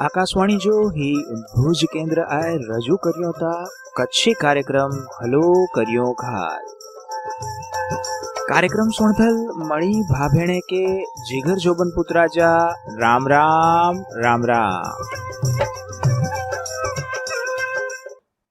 આકાશવાણી જો હી ભુજ કેન્દ્ર આય રજૂ કર્યો હતા કચ્છી કાર્યક્રમ હલો કર્યો ઘાલ. કાર્યક્રમ સુણથલ મણી ભાભેણે કે જીગર જોબન પુત્રાજા રામ રામ રામ રામ.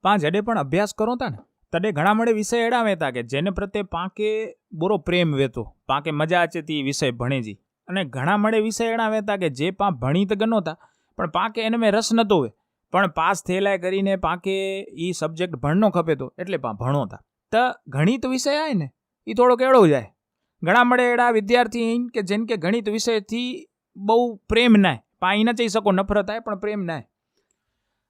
પાંચ જડે પણ અભ્યાસ કરો તા ને, તડે ઘણા મળે વિષય એડાવે તા કે જેને પ્રત્યે પાંકે બોરો પ્રેમ વેતો, પાંકે મજા આચે તે વિષય ભણેજી. અને ઘણા મળે વિષય એણા હતા કે જે પા ભણી તક નહોતા, પણ પાકે એને મેં રસ નહોતો હોય. પણ પાસ થયેલાય કરીને પાકે એ સબ્જેક્ટ ભણનો ખપે એટલે પા ભણોતા તો. ગણિત વિષય આવે ને એ થોડોક એળો જાય. ઘણા મળે એડા વિદ્યાર્થી કે જેમ કે ગણિત વિષયથી બહુ પ્રેમ નાય. પા ન જઈ શકો, નફરત આવે પણ પ્રેમ નાય.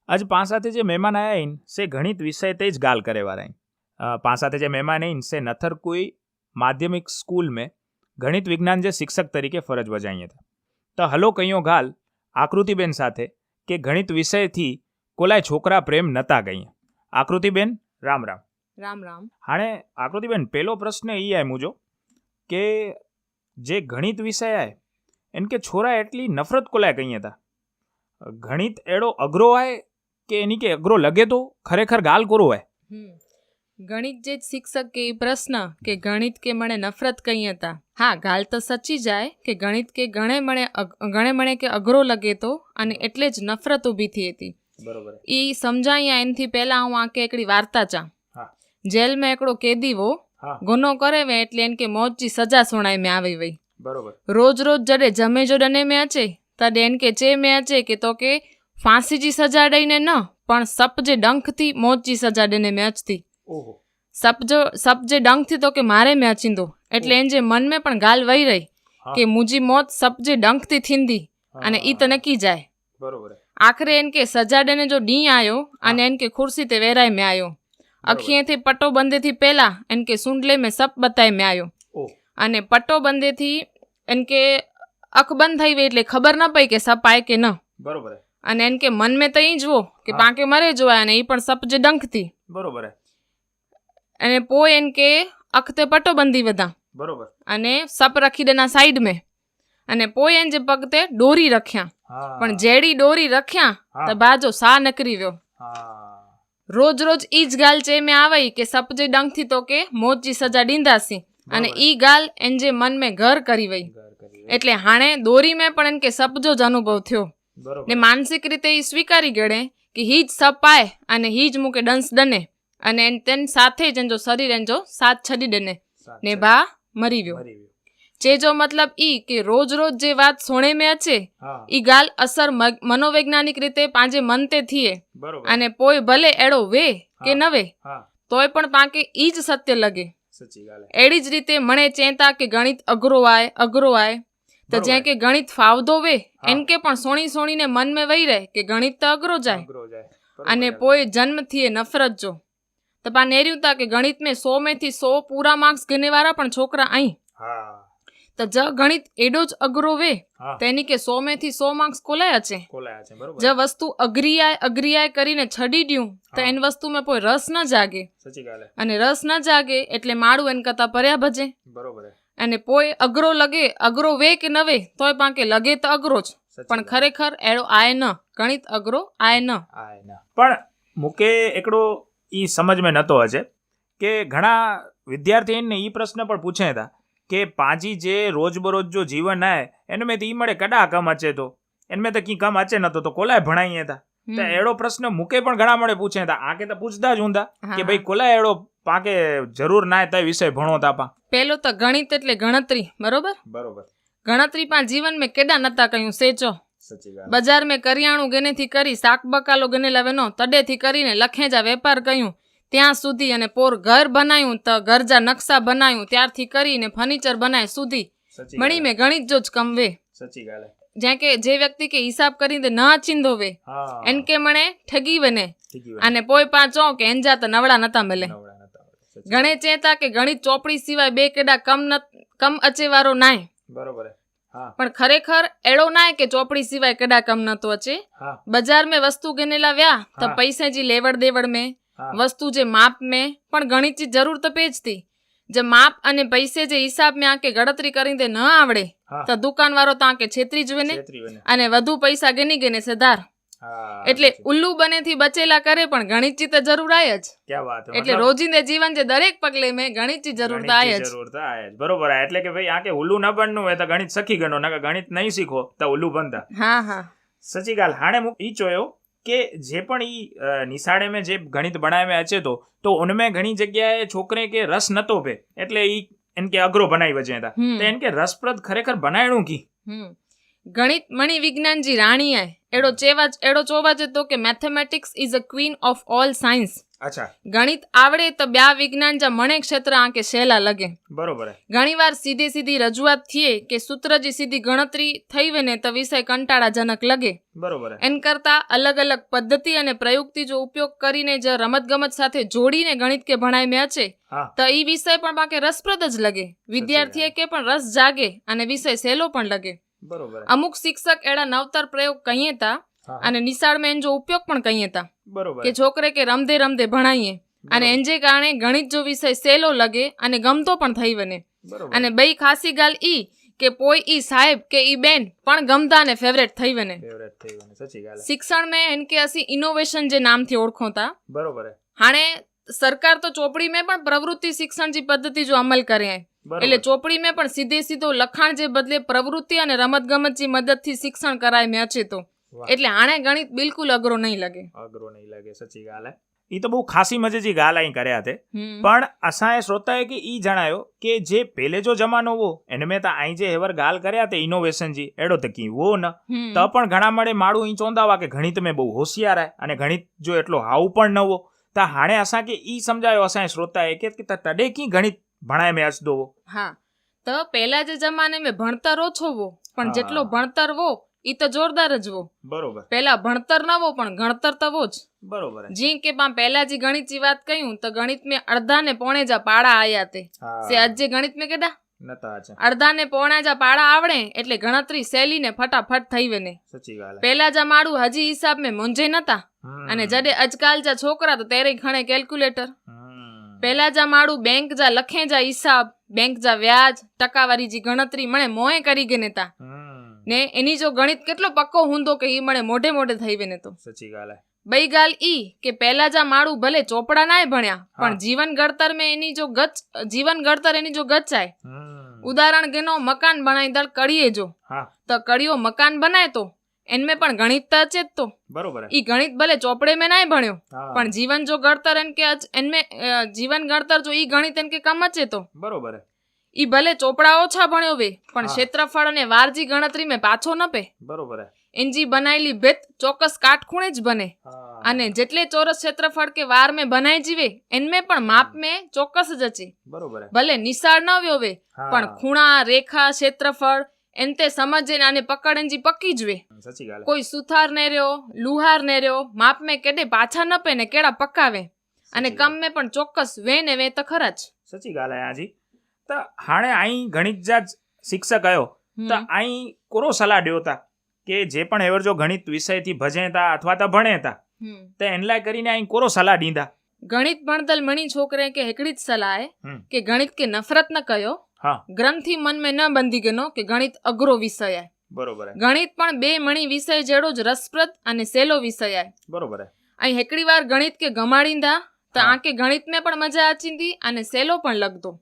આજ પા સાથે જે મહેમાન આવ્યા આઈન સે ગણિત વિષય તે જ ગાલ કરે વાળા પા સાથે જે મહેમાન આઈન સે નથર કોઈ માધ્યમિક સ્કૂલ મેં ગણિત વિજ્ઞાન જે શિક્ષક તરીકે ફરજ બજાવીએ હતા તો હલો કયો ગાલ આકૃતિબેન સાથે કે ગણિત વિષયથી કોલાય છોકરા પ્રેમ નતા ગઈ આકૃતિબેન રામ રામ. રામ રામ. હાણે આકૃતિબેન પહેલો પ્રશ્ન એ આય મુજો કે જે ગણિત વિષય આય એમ કે છોરા એટલી નફરત કોલાય ગઈ હતા ગણિત એડો અઘરો આય કે એની કે અઘરો લગે તો ખરેખર ગાલ કોરો હોય ગણિત જે શિક્ષક કે ઈ પ્રશ્ન કે ગણિત કે મને નફરત કઈ હતા? હા ગાલ તો સચી જાય કે ગણિત કે ગણે મણે અગ- ગણે મણે કે અઘરો લગે તો અને એટલે જ નફરત ઊભી થઈ હતી. બરોબર એ સમજાયા એનથી પહેલા હું આકે એકડી વાર્તા ચા. જેલમાં એકડો કેદી વો ગુનો કરે વે એટલે એન કે મોજજી સજા સુણાય મેં આવી વઈ. બરોબર. રોજ રોજ જડે જમે જો ડને મેં અચે તડે એન કે ચે મેં અચે કે તો કે ફાંસીજી સજા દઈને ન પણ સપ જે ડંખથી મોજજી સજા ડને મેં અચતી સપ જો સપ જે ડંખથી તો કે મારે મેં અચિંદો. એટલે એન જે મન में પણ ગાલ વહી રહી. કે મુજી મોત સપ જે ડંખથી થિંદી અને ઈ તો નકી જાય. બરોબર. આખરે એન કે સજા દઈને જો ડી આયો અને એન કે ખુરશી તે વેરાય મેં આયો. અખીએથી પટ્ટો બંધેથી પહેલા એન કે સુંડલે મેં સપ બતાય મેં આયો. અને પટ્ટો બંધેથી એન કે અખ બંધ થઈ ગઈ એટલે ખબર ન પડી કે સપ આય કે ન. બરોબર. અને એન કે મન મેં તો ઈ જુઓ કે. પાંકે મરે જોવાય અને ઈ પણ સપ જે ડંખથી. બરોબર. અને पोइ એન કે અખતે पटोबंदी બંધી બધા બરોબર. અને સપ રખી દેના સાઈડ में અને પોઈ એન જે પગતે ડોરી રખ્યા. પણ જેડી ડોરી રખ્યા. તો બાજો સા નકરી વ્યો રોજ રોજ ઈ જ ગાલ ચે મેં આવી કે સપ જે ડંખથી તો કે મોજી સજા ડીંદાસી અને. ઈ ગાલ એન જે મન મેં ઘર કરી વઈ. એટલે હાણે દોરી મેં પણ એન કે સપજો જ અનુભવ થયો. ને માનસિક રીતે ઈ સ્વીકારી ગણે કે હી જ સપ આય અને હી જ મૂકે ડંસ ડને અને તેની સાથે જ એન શરીર એન જો સાથ છડી ડને. સાત ને. બા મરી ગયો. જે જો મતલબ ઈ કે રોજ રોજ જે વાત સોણે મે છે ઈ ગાલ અસર મનોવૈજ્ઞાનિક રીતે પાંજે મનતે થીએ. બરોબર. અને પોય ભલે એડો વે કે. નવે તોય પણ પાકે ઈ જ સત્ય લગે. એડી જ રીતે મણે ચેતા કે ગણિત અઘરો આય અઘરો આય. તો. જ્યાં કે ગણિત ફાવદો વે. એન કે પણ સોણી સોણીને મન મેં વહી રહે કે ગણિત તો અઘરો જાય. અને પોય જન્મથી એ નફરત જો. તો પા નેર્યું તા કે ગણિત મેં સો મેથી સો પૂરા માર્ક્સ ગને વાળા પણ છોકરા અહીં. તો જ ગણિત એડો જ અઘરો વે. તેની કે સો મેથી સો માર્ક્સ કોલાયા છે. જ વસ્તુ અઘરીયાય અઘરીયાય કરીને છડી દ્યું તો એની વસ્તુ મેં કોઈ રસ ન જાગે. અને રસ ન જાગે એટલે માળું એન કરતા પર્યા ભજે. બરોબર. અને પોય અઘરો લગે અઘરો વે કે નવે તોય પાંકે લગે તો અઘરો જ. પણ. ખરેખર એડો આય ન ગણિત અઘરો આય ન. પણ મુકે એકડો ઈ સમજ નતો હશે કે ઘણા વિદ્યાર્થીને એ પ્રશ્ન પણ પૂછે હતા કે પાંજી જે રોજબરોજ જો જીવન આય એને મેં ઈ મળે કડા કમ અચે તો? એને મેં તો કી કમ અચે નતો તો કોલાય ભણાઈએ હતા તો. એડો પ્રશ્ન મૂકે પણ ઘણા મળે પૂછે હતા. આકે તો પૂછતા જ ઊંધા કે ભાઈ કોલાય એડો પાકે જરૂર ના તે વિષય ભણો તાપા પેલો તો ગણિત એટલે ગણતરી બરોબર? બરોબર. ગણતરી પણ જીવન મેં કેડા નતા કહ્યું સેચો? બજાર મેં કરિયાણું ગનેથી કરી શાક બકાલો ગને લાવેનો તડેથી કરીને લખેજા વેપાર કહ્યું ત્યાં સુધી અને પોર ઘર બનાવ્યું તો ઘરજા નકશા બનાવ્યું ત્યારથી કરીને ફર્નિચર બનાય સુધી. મણી મેં ગણિત જો જ કમવે સચી ગાલે જ્યાં કે જે વ્યક્તિ કે હિસાબ કરીને ન ચિંધો વે એન કે મણે ઠગી વને. અને પોય પાંચો કે એંજા તો નવડા નતા મળે ગણે ચેતા કે ગણિત ચોપડી સિવાય બે કેડા કમ કમ અચેવારો નાય. બરોબર પણ ખરેખર એડો ના કે ચોપડી સિવાય કડા કમ ન તો અચે બજાર મેં વસ્તુ ગનેલા વ્યા તો પૈસે જી લેવડ દેવડ મેં વસ્તુ જે માપ મેં પણ ઘણી ચીજ જરૂર તો પેજતી જે માપ અને પૈસે જે હિસાબ મેં આંકે ગણતરી કરીને ન આવડે તો દુકાનવાળો તો આંકે છેતરી જવે ને અને વધુ પૈસા ગની ગઈને સધાર. એટલે ઉલ્લુ બને થી બચેલા કરે પણ ગણિતજી તો જરૂર આય જ. એટલે રોજિંદા જીવન જે દરેક પગલે મેં ગણિતજી જરૂર આય જ. જરૂર આય જ. બરોબર આ એટલે કે ભાઈ આ કે ઉલ્લુ ન બનનું હોય તો ગણિત સખી ગણો ના ગણિત નહીં શીખો તો ઉલ્લુ બનતા હા હા. સચી ગાલ હાણે મુક ઈ ચોયો કે જે પણ ઈ નિશાળે મેં જે ગણિત ભણાવ્યા છે તો તો ઉનમે ઘણી જગ્યાએ છોકરે કે રસ નતો પે એટલે ઈ એન કે અઘરો બનાવી વજે હતા એન કે રસપ્રદ ખરેખર બનાયણું કી? ગણિત મણી વિજ્ઞાનજી રાણી એડો ચેવા એડો ચોવા તો કે mathematics is a queen of all science અચ્છા. ગણિત આવડે તો બ્યા વિજ્ઞાન જા મણે ક્ષેત્ર આંકે શેલા લગે. બરોબર. ઘણીવાર સીધી સીધી રજૂઆત થઈએ કે સૂત્રજી સીધી ગણતરી થઈ વેને તો વિષય કંટાળાજનક લગે. બરોબર. એન કરતા અલગ અલગ પદ્ધતિ અને પ્રયુક્તિ જો ઉપયોગ કરીને જ રમતગમત સાથે જોડીને ગણિત કે ભણાય મેં છે તો એ વિષય પણ પાકે રસપ્રદ જ લગે. વિદ્યાર્થીએ કે પણ રસ જાગે અને વિષય સહેલો પણ લગે. બરોબર. અમુક શિક્ષક એડા નવતર પ્રયોગ કહીએ તા અને નિશાળમાં મેં જો ઉપયોગ પણ કહીએ તા. બરોબર. કે છોકરે કે રમદે રમદે ભણાઈએ. અને. એન જે કારણે ગણિત જો વિષય સહેલો લગે અને ગમતો પણ થઈ વને અને બઈ ખાસી ગાલ ઈ કે પોઈ ઈ સાહેબ કે ઈ બેન પણ ગમતા અને ફેવરેટ થઈ વને. શિક્ષણ મેં એન કે અસી ઇનોવેશન જે નામથી ઓળખો તા બરોબર હાણે સરકાર તો ચોપડી મેં પણ પ્રવૃત્તિ શિક્ષણ જી પદ્ધતિ જો અમલ કરે. એટલે ચોપડી મેં પણ સીધે સીધો લખાણ જે બદલે પ્રવૃત્તિ અને રમત ગમત જી મદદથી શિક્ષણ કરાય મેં છે તો એટલે આણે ગણિત બિલકુલ અઘરો નહીં લાગે. અઘરો નહીં લાગે સચી ગાલ. ઈ તો બહુ ખાસી મજેજી ગાલ અહીં કર્યા તે. પણ અસાંએ શ્રોતાએ કે ઈ જણાયો કે જે પેલે જો જમાનો હો એને મેં તા અહીં જે હેવર ગાલ કર્યા તે ઇનોવેશન જી એડો તો કી વો ન. તો પણ ઘણા મળે માળું અહીં ચોંદાવા કે ગણિત મેં બહુ હોશિયાર હે અને ગણિત જો એટલો હાવ પણ ન હો તો હાણે અસા કે ઈ સમજાયો અસાંએ શ્રોતાએ કે કે તડે કી ગણિત ભણાય મેં અચ હા. તો પહેલા જે જમાને મેં ભણતર ઓછો વો પણ જેટલો ભણતર વો ઈ તો જોરદાર જ વો. બરોબર. પહેલા ભણતર ન વો પણ ગણતર તો વો જ. બરોબર જી કે પા પહેલા જે ગણિતની વાત કહ્યું તો ગણિત મેં અડધા ને પોણે જા પાડા આયા તે. સે આજ ગણિત મેં નતા અડધા ને પોણા જા પાડા આવડે એટલે ગણતરી સેલી ને ફટાફટ થઈ વેને પેલા જા મારું હજી હિસાબ મેં મૂંઝે નતા. અને જડે અજકાલ જા છોકરા તો તેરે ખણે કેલ્ક્યુલેટર. પહેલા જા માડું બેંક જા લખે જા હિસાબ બેંક જા વ્યાજ ટકાવારી જી ગણતરી મને મોએ કરી ગઈ નેતા. ને એની જો ગણિત કેટલો પક્કો હુંદો કે ઈ મને મોઢે મોઢે થઈ વેને તો સચી ગાલ. બઈ ગાલ ઈ કે પહેલા જા માડું ભલે ચોપડા નાય ભણ્યા. પણ જીવન ઘડતર મે એની જો ગચ જીવન ઘડતર એની જો ગચાય. ઉદાહરણ ગેનો મકાન બનાવી દળ કડીએ જો તો કડીઓ મકાન બનાય તો એનમે પણ ગણિત તો છે જ તો. બરોબર. ઈ ગણિત ભલે ચોપડે મેં નાય ભણ્યો. પણ જીવન જો ઘડતર એન કે એનમે જીવન ઘડતર જો ઈ ગણિત એન કે કમ છે તો. બરોબર ઈ ભલે ચોપડા ઓછા ભણ્યો વે પણ ક્ષેત્રફળ અને વારજી ગણતરી મેં પાછો ન પે. બરોબર એનજી બનાયેલી ભેત ચોક્કસ કાટખૂણે જ બને. અને જેટલે ચોરસ ક્ષેત્રફળ કે વાર મેં બનાઈ જીવે એનમે પણ માપ મેં ચોક્કસ જ છે બરોબર. ભલે નિશાળ ન વ્યો વે પણ ખૂણા રેખા ક્ષેત્રફળ એન તે સમજે ને આને પકડ પકી પક્કી જ વે. સચી ગાલ. હે. કોઈ સુથાર ને રહ્યો લુહાર ને રહ્યો માપ મેં કેડે પાછા ન પે ને કેડા પકાવે અને કમ મેં પણ ચોક્કસ વે ને વે તો ખરા જ. સચી ગાલ હે આજી. તો હાણે આઈ ગણિત જા જ શિક્ષક આયો. તો આઈ કોરો સલાહ દ્યો તા કે જે પણ એવર જો ગણિત વિષયથી ભજે તા અથવા તો ભણેતા. તે એનલાય કરીને આઈ કોરો સલાહ દીધા. ગણિત ભણતલ મણી છોકરે કે એકડી જ સલાહ કે ગણિત કે નફરત ન કયો? હા. ગ્રંથિ મન મેં ન બંધી ગનો કે ગણિત અઘરો વિષય આય. બરોબર ગણિત પણ બે મણી વિષય જેડો જ રસપ્રદ અને સેલો વિષય આય. બરોબર અહીં હેકડી વાર ગણિત કે ગમાડીંદા તો. આંકે ગણિત મેં પણ મજા આચીંદી અને સેલો પણ લગતો.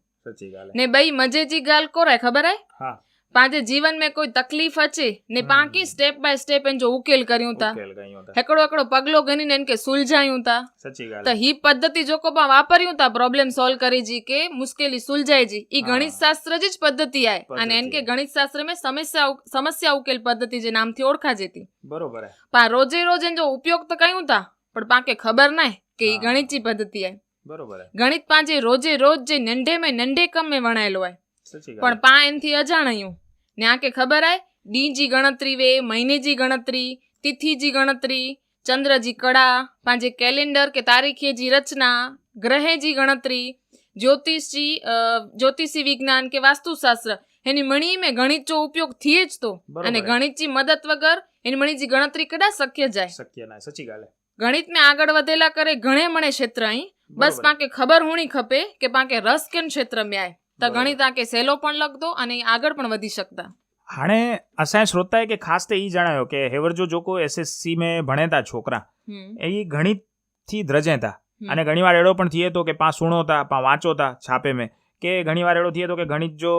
ને બઈ મજેજી ગાલ કોરાય ખબર આય? હા. પાંજે જીવન મેં કોઈ તકલીફ अचे ને पाण પાંકી સ્ટેપ બાય સ્ટેપ એન જો ઉકેલ કર્યું તા. हिकिड़ो हिकिड़ो पगलो એન કે સુલઝાયું તા. સચી ગાલ તો હે. હી પદ્ધતિ જો કોપા વાપર્યું તા પ્રોબ્લેમ સોલ્વ કરી જી કે મુશ્કેલી સુલઝાય જી. ઈ હા. ગણિત શાસ્ત્ર જ પદ્ધતિ આય. અને પદ્ધતિ. કે ગણિત શાસ્ત્ર મેં સમસ્યા સમસ્યા ઉકેલ પદ્ધતિ જે નામથી ઓળખા જતી બરોબર હે. પા રોજે રોજ એન જો ઉપયોગ તો કયું તા પણ પાકે ખબર નાય કે ઈ હા. ગણિતની પદ્ધતિ આય. બરોબર હે. ગણિત પાંજે રોજે રોજ જે નંઢે મે નંઢે કમ મે વણાયેલો હોય પણ પા એનથી અજાણ્યું. ને આ કે ખબર આય ડીજી ગણતરી વે મહિનેજી ગણતરી તિથિજી ગણતરી ચંદ્રજી કળા પાંજે કેલેન્ડર કે તારીખેજી રચના ગ્રહેજી ગણતરી જ્યોતિષી જ્યોતિષી વિજ્ઞાન કે વાસ્તુશાસ્ત્ર એની મણી મેં ગણિત જો ઉપયોગ થઈએ જ તો અને. ગણિતજી મદદ વગર એની મણીજી ગણતરી કદા શક્ય જાય શક્ય ના સચી ગાલે. ગણિત મેં આગળ વધેલા કરે ઘણે મણે ક્ષેત્ર અહીં બસ. પાકે ખબર હોણી ખપે કે પાકે રસ કેન ક્ષેત્ર મેં આય તો ઘણી તાકે સહેલો પણ લગતો અને આગળ પણ વધી શકતા. હાણે અસાય શ્રોતાએ કે ખાસ તો એ જણાયો કે હેવરજો જોકો એસએસસી મેં ભણેતા છોકરા. એ ગણિતથી ધ્રજેતા. અને ઘણીવાર એડો પણ થયે તો કે પા સુણો સુણોતા પા વાંચો વાંચોતા છાપે મેં. કે ઘણી વાર એડો થયે તો કે ગણિત જો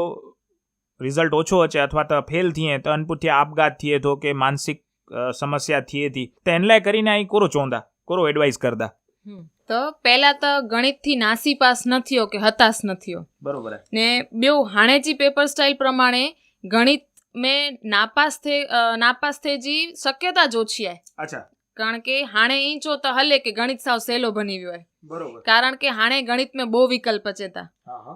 રિઝલ્ટ ઓછો હશે અથવા તો ફેલ થયે તો અનપુથી આપઘાત થયે તો કે માનસિક સમસ્યા થઈએ હતી તો એને કરીને અહીં કોરો ચોંદા કોરો એડવાઇસ કરતા તો પહેલા તો ગણિતથી નાસી પાસ નથીઓ કે હતાશ નથીઓ. બરોબર ને બે હાણેજી પેપર સ્ટાઇલ પ્રમાણે ગણિત મેં નાપાસ થે નાપાસ થે જી શક્યતા જ ઓછી અચ્છા. કારણ કે હાણે ઈંચો તો હલે કે ગણિત સાવ સહેલો બની ગયો બરોબર. કારણ કે હાણે ગણિત મેં બહુ વિકલ્પ ચેતા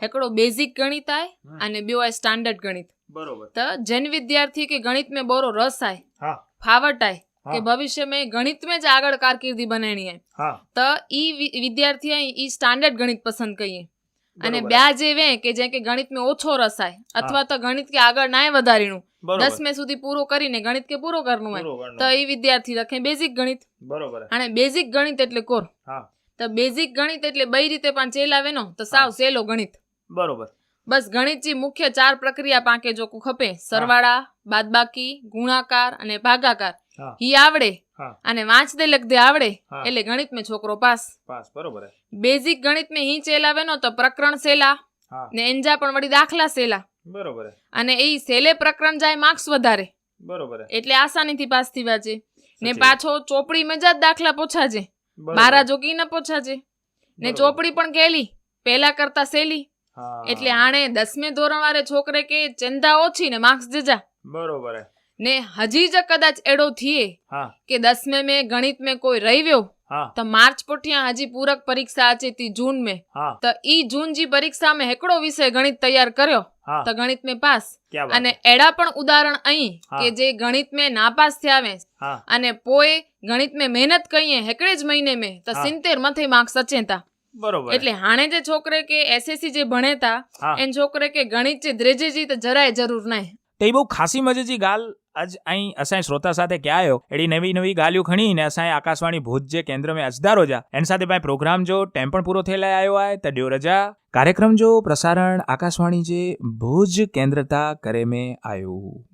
એકડો બેઝિક ગણિત આય અને બે આય સ્ટાન્ડર્ડ ગણિત. બરોબર. તો જેન વિદ્યાર્થી કે ગણિત મેં બોરો રસ આય. ફાવટ આય. કે ભવિષ્ય મેં ગણિત મેં જ આગળ કારકિર્દી બનાવી હે. તો ઈ વિદ્યાર્થી ઈ સ્ટાન્ડર્ડ ગણિત પસંદ કરીએ. અને બ્યાજ એવે કે જે કે ગણિત મેં ઓછો રસાય અથવા તો ગણિત કે આગળ નાય વધારીનું દસ મે સુધી પૂરો કરીને ગણિત કે પૂરો કરનું હોય તો ઈ વિદ્યાર્થી લખે બેઝિક ગણિત. બરોબર. અને બેઝિક ગણિત એટલે કોર. તો બેઝિક ગણિત એટલે બે રીતે પણ ચેલાવે નો તો સાવ સેલો ગણિત. બરોબર. બસ ગણિતજી મુખ્ય ચાર પ્રક્રિયા પાંકે જો ખપે. સરવાળા બાદબાકી ગુણાકાર અને ભાગાકાર. ઈ આવડે. અને વાંચદે લખદે આવડે. એટલે ગણિત મેં છોકરો પાસ. પાસ બરોબર બેઝિક ગણિત મેં હી ચેલાવે નો તો પ્રકરણ સેલા ને એન્જા પણ વળી દાખલા સેલા. બરોબર અને એ સેલે પ્રકરણ જાય માર્ક્સ વધારે. બરોબર એટલે આસાનીથી પાસ થઈ વાંચે ને પાછો ચોપડી મજા જ દાખલા પોછાજે. મારા જોગી ન પોછાજે. ને ચોપડી પણ કેલી. પહેલા કરતા સેલી. એટલે આણે દસમે ધોરણ વાળે છોકરે કે ચિંતા ઓછી ને માર્ક્સ જજા. બરોબર. ને હજી જ કદાચ એડો થીએ કે દસમે મેં ગણિત મેં કોઈ રહી ગયો તો માર્ચ પોઠિયા હજી પૂરક પરીક્ષા આચી તી જૂન મે તો ઈ જૂન જી પરીક્ષા મે હેકડો વિષય ગણિત તૈયાર કર્યો તો ગણિત મે પાસ અને એડા પણ ઉદાહરણ અહીં કે જે ગણિત મે નાપાસ થયા મે અને પોએ ગણિત મે મહેનત કરીએ હેકડે જ મહિને મે તો 70 માંથી માર્ક્સ અચેતા બરોબર. એટલે હાણે જે છોકરે કે એસએસસી જે ભણેતા એન છોકરે કે ગણિત જે દ્રેજેજી તો જરાય જરૂર નહીં તે બહુ ખાસી મજેજી ગાલ આજ અહીં અસાય શ્રોતા સાથે ક્યાં આવ્યો એડી નવી નવી ગાલ્યું ખણીને અસાય આકાશવાણી ભુજ જે કેન્દ્ર મેં અજદારો જા. એની સાથે ભાઈ પ્રોગ્રામ જો ટાઈમ પણ પૂરો થયેલા આવ્યો આય તડ્યો રજા. કાર્યક્રમ જો પ્રસારણ આકાશવાણી જે ભુજ કેન્દ્રતા કરે મેં આવ્યું